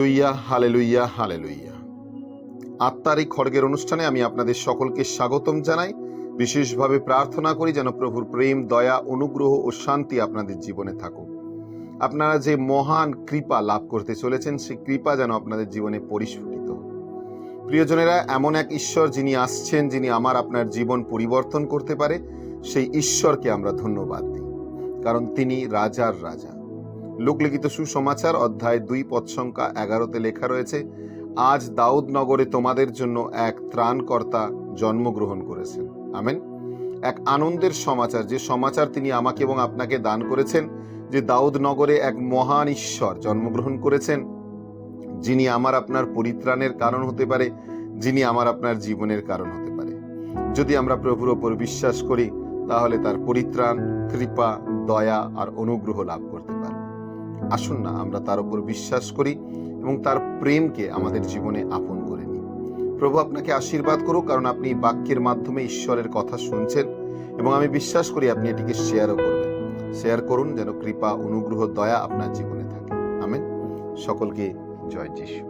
লুইয়া হালে লুইয়া হালে লুইয়া আত্মার এই খড়গের অনুষ্ঠানে আমি আপনাদের সকলকে স্বাগতম জানাই। বিশেষভাবে প্রার্থনা করি যেন প্রভুর প্রেম, দয়া, অনুগ্রহ ও শান্তি আপনাদের জীবনে থাকুক। আপনারা যে মহান কৃপা লাভ করতে চলেছেন, সেই কৃপা যেন আপনাদের জীবনে পরিস্ফুটিত প্রিয়জনেরা, এমন এক ঈশ্বর যিনি আসছেন, যিনি আমার আপনার জীবন পরিবর্তন করতে পারে, সেই ঈশ্বরকে আমরা ধন্যবাদ দিই। কারণ তিনি রাজার রাজা। লোকলিখিত সুসমাচার অধ্যায় দুই, পদ সংখ্যা এগারোতে লেখা রয়েছে, আজ দাউদ নগরে তোমাদের জন্য এক ত্রাণকর্তা জন্মগ্রহণ করেছেন। আমেন। এক আনন্দের সমাচার, যে সমাচার তিনি আমাকে এবং আপনাকে দান করেছেন, যে দাউদ নগরে এক মহান ঈশ্বর জন্মগ্রহণ করেছেন, যিনি আমার আপনার পরিত্রাণের কারণ হতে পারে, যিনি আমার আপনার জীবনের কারণ হতে পারে। যদি আমরা প্রভুর ওপর বিশ্বাস করি, তাহলে তার পরিত্রাণ, কৃপা, দয়া আর অনুগ্রহ লাভ করতে আসুন না, আমরা তার উপর বিশ্বাস করি এবং তার প্রেমকে আমাদের জীবনে আপন করে নিই। প্রভু আপনাকে আশীর্বাদ করুক, কারণ আপনি বাক্যের মাধ্যমে ঈশ্বরের কথা শুনছেন এবং আমি বিশ্বাস করি আপনি এটিকে শেয়ারও করবেন। শেয়ার করুন যেন কৃপা, অনুগ্রহ, দয়া আপনার জীবনে থাকে। আমেন সকলকে জয় যিশু।